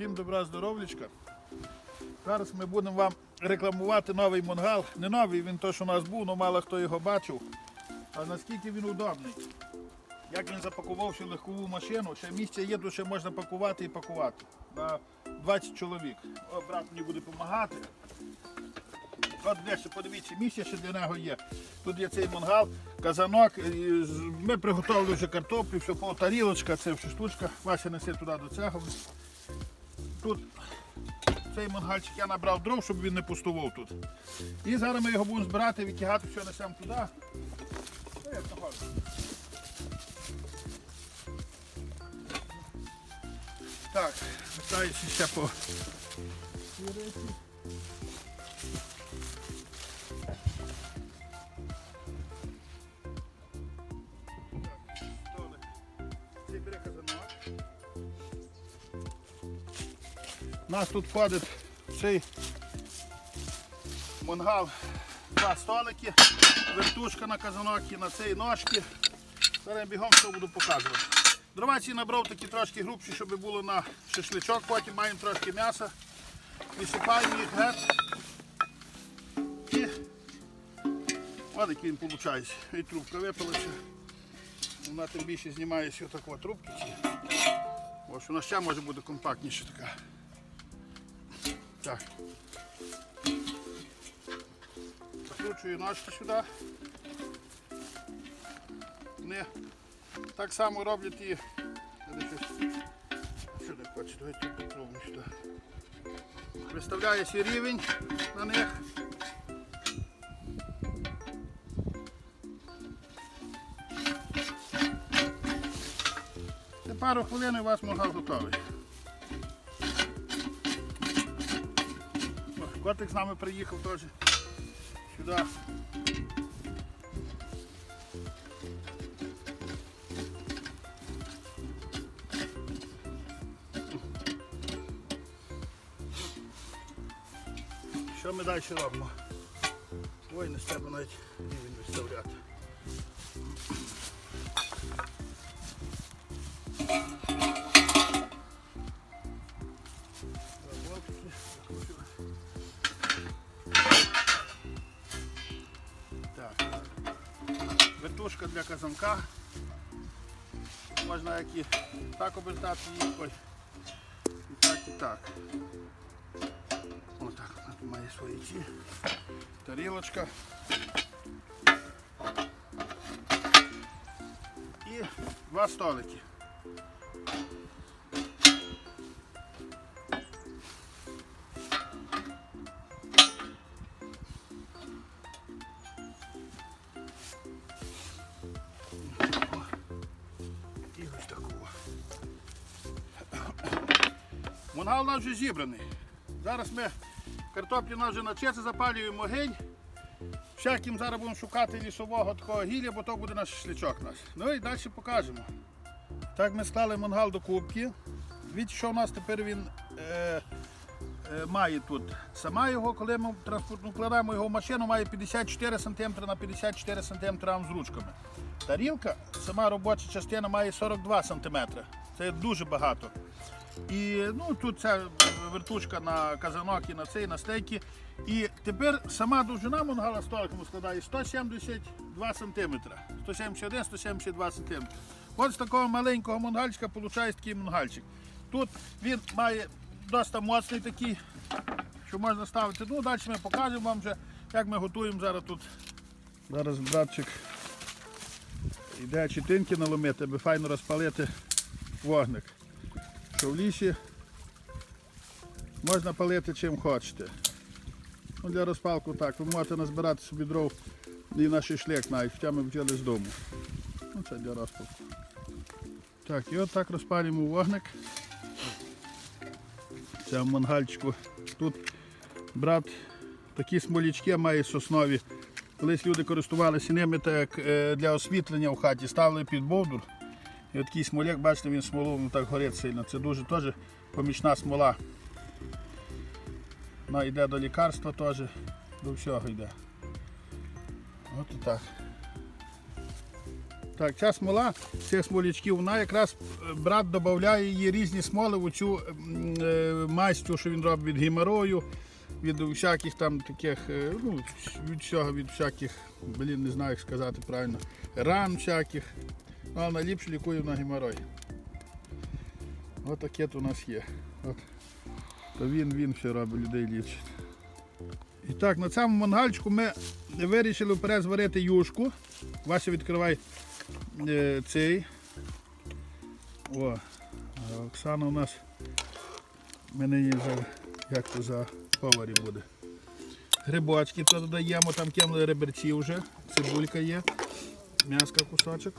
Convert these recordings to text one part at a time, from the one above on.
Всім добра здоров'ячка. Зараз ми будемо вам рекламувати новий мангал. Не новий, він то, що у нас був, але мало хто його бачив. А наскільки він удобний. Як він запакував легкову машину, ще місця є, тут ще можна пакувати і пакувати. На 20 чоловік. О, брат мені буде допомагати. От десь, подивіться, місце ще для нього є. Тут є цей мангал, казанок. Ми приготували вже картоплю, все по тарілочка, це все штучка. Вася несе туди до цього. Тут цей мангальчик я набрав дров, щоб він не пустував тут. І зараз ми його будемо збирати, витягати, все несемо туди. Та. Так, питаюся ще по нас тут входить цей мангал два столики, вертушка на казанок і на цей ножки. Зараз бігом все буду показувати. Дрова ці набрав такі трошки грубші, щоб було на шашличок, потім маємо трошки м'яса. Висипаємо їх геть. І ось який він виходить. І трубка випалася. Вона тим більше знімається отакова трубки. Ось вона ще може бути компактніша така. Так. Закручую ножки сюди. Вони так само роблять і. Ось Сюди хочу, давайте попробуємо сюди. Виставляє свій рівень на них. Пару хвилин і у вас мангал готовий. Котик з нами приїхав теж сюди. Що ми далі робимо? Ой, не треба навіть рівень виставляти. Вертушка для казанка. Можна як і так обертати її, ой. І так, і так. Отак вона має свої ці. Тарілочка. І два столики. Мангал у нас вже зібраний. Зараз ми картоплі у нас вже на чеці запалюємо огонь. Всяким зараз будемо шукати лісового такого гілля, бо то буде наш шашличок наш. Ну і далі покажемо. Так ми склали мангал до кубки. Дивіться, що у нас тепер він е, е, має тут. Сама його, коли ми кладемо його в машину, має 54 см на 54 см з ручками. Тарілка, сама робоча частина має 42 см. Це дуже багато. І ну, тут ця вертушка на казанок і на цей, на стейки. І тепер сама довжина мангала столиком складає 172 см. 171-172 см. От з такого маленького мангальчика виходить такий мангальчик. Тут він має досить моцний такий, що можна ставити. Ну, далі ми покажемо вам вже, як ми готуємо зараз тут. Зараз братчик йде читинки наломити, аби файно розпалити вогник. Що в лісі можна палити чим хочете. Ну, для розпалку так, ви можете назбирати собі дров і на шашлик навіть, хоча ми взяли з дому. Ну, це для розпалку. Так, і от так розпалюємо вогник. Це в мангальчику. Тут брат такі смолічки має соснові. Колись люди користувалися ними так, е, для освітлення в хаті, ставили під бовдур. І от такий смоляк, бачите, він смолу ну, так горить сильно. Це дуже теж помічна смола. Вона йде до лікарства теж, до всього йде. От і так. Так, ця смола цих смолячків, вона якраз е, брат додає її різні смоли в цю м, е, мастю, що він робить від геморою, від всяких там таких, е, ну, від всього, від всяких, блін, не знаю, як сказати правильно, ран всяких. А найліпше лікує на геморой. Ось таке у нас є. От. То він, він робить, людей лічить. І так, на цьому мангальчику ми вирішили вперед зварити юшку. Вася відкривай е, цей. О, Оксана у нас мене її за, як то за поварі буде. Грибочки то додаємо, там кинули реберці вже, цибулька є, м'яска кусочок.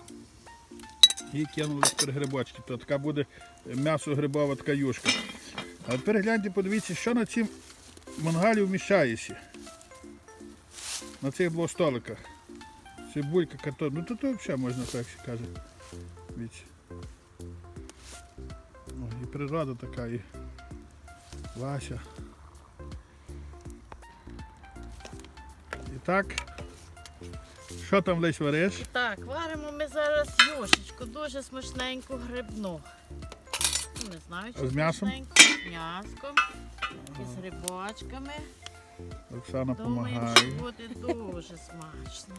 І кинули тепер грибочки. То така буде м'ясо грибова така юшка. А тепер гляньте, подивіться, що на цім мангалі вміщається. На цих двох столиках. Цибулька, картон. Ну то то взагалі можна так ще каже. Віч. І природа така, і Вася. І так. Що там Лесь вариш? Так, варимо ми зараз юшечку, дуже смачненьку грибну. Ну, Не знаю, чи з м'ясом? смачненьку, з м'яском і з грибочками. Оксана допомагає. що буде дуже смачно.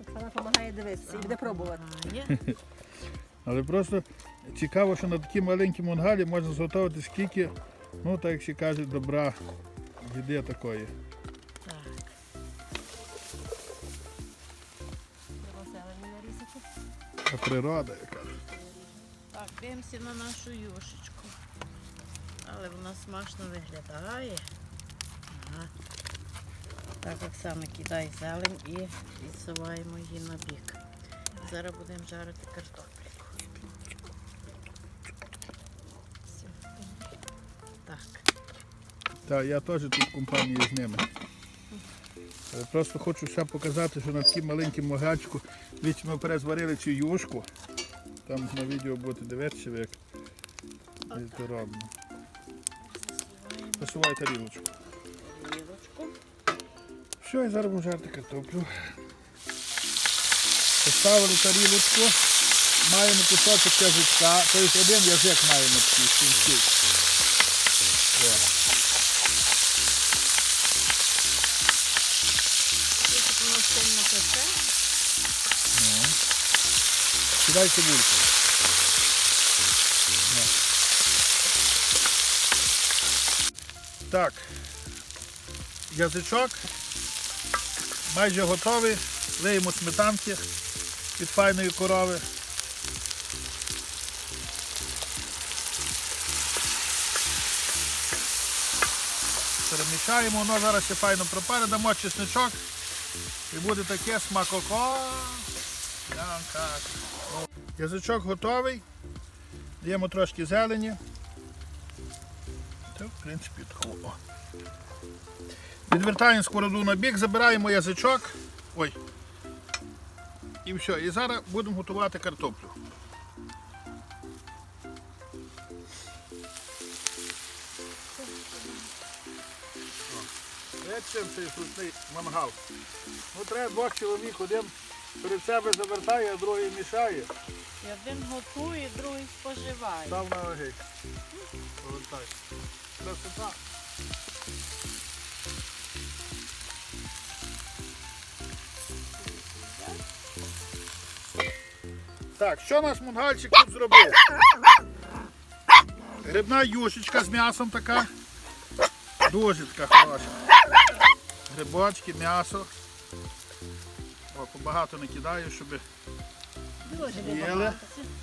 Оксана допомагає дивитися і буде пробувати. Але просто цікаво, що на такій маленькій мангалі можна зготувати скільки, ну так як всі кажуть, добра їди такої. Природа яка. Так, дивимося на нашу юшечку. Але вона смачно виглядає. Ага. Так, Оксана, кидай зелень і відсуваємо її на бік. Зараз будемо жарити картопліку. Так. Так, я теж тут в компанії з ними. Але Просто хочу ще показати, що на такій маленькій могачку, дивіться, ми перезварили цю юшку. Там на відео будете дивитися, як це робимо. Посувай тарілочку. тарілочку. Все, і зараз будемо жарити картоплю. Поставили тарілочку, маємо кусочок язичка, тобто один язик маємо такий кінчик. Тут воно сильно пече. Кидай цибульку. Так. Язичок майже готовий. Лиємо сметанки від файної корови. Перемішаємо, воно зараз ще файно пропаре, дамо чесничок і буде таке смакоко. Вам. Язичок готовий. Даємо трошки зелені. Та, в принципі, таку. О. Відвертаємо сковороду на бік, забираємо язичок. Ой. І все. І зараз будемо готувати картоплю. Чим цей зручний мангал? Ну треба двох чоловік, один перед себе завертає, а другий мішає. І один готує, другий споживає. Став на ваги. Повертай. Красота. Так, що наш мунгальчик тут зробив? Грибна юшечка з м'ясом така. Дуже така хороша. Грибочки, м'ясо. О, побагато не кидаю, щоб Дуже Їли.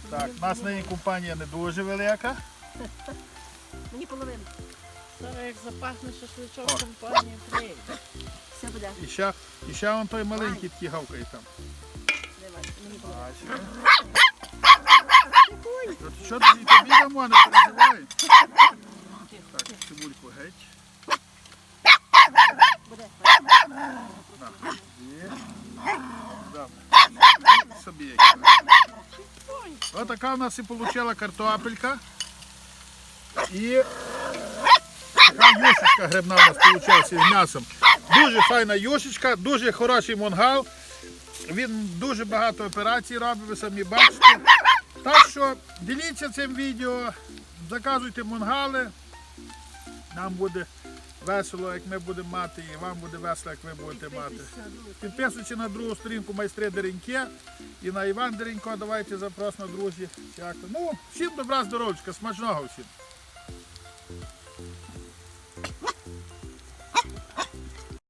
Так, у нас нині компанія не дуже велика. Мені половину. Зараз як запахне шашличок, компанія прийде. Все буде. І ще, і ще вон той маленький такий гавкає там. Давай, мені половину. Бачиш? Що ти і тобі дамо, не переживай. Так, цибульку геть. Буде. Собі як. Ось така в нас і вийшла картопелька. І така юшечка грибна у нас вийшла з м'ясом. Дуже файна юшечка, дуже хороший мангал. Він дуже багато операцій робить, ви самі бачите. Так що діліться цим відео, заказуйте мунгали. Нам буде весело, як ми будемо мати, і вам буде весело, як ви будете мати. Підписуючи на другу сторінку майстри Дереньке і на Іван Деренько. Давайте запрос на друзі. Ну, всім добра, здоров'ячка, смачного всім.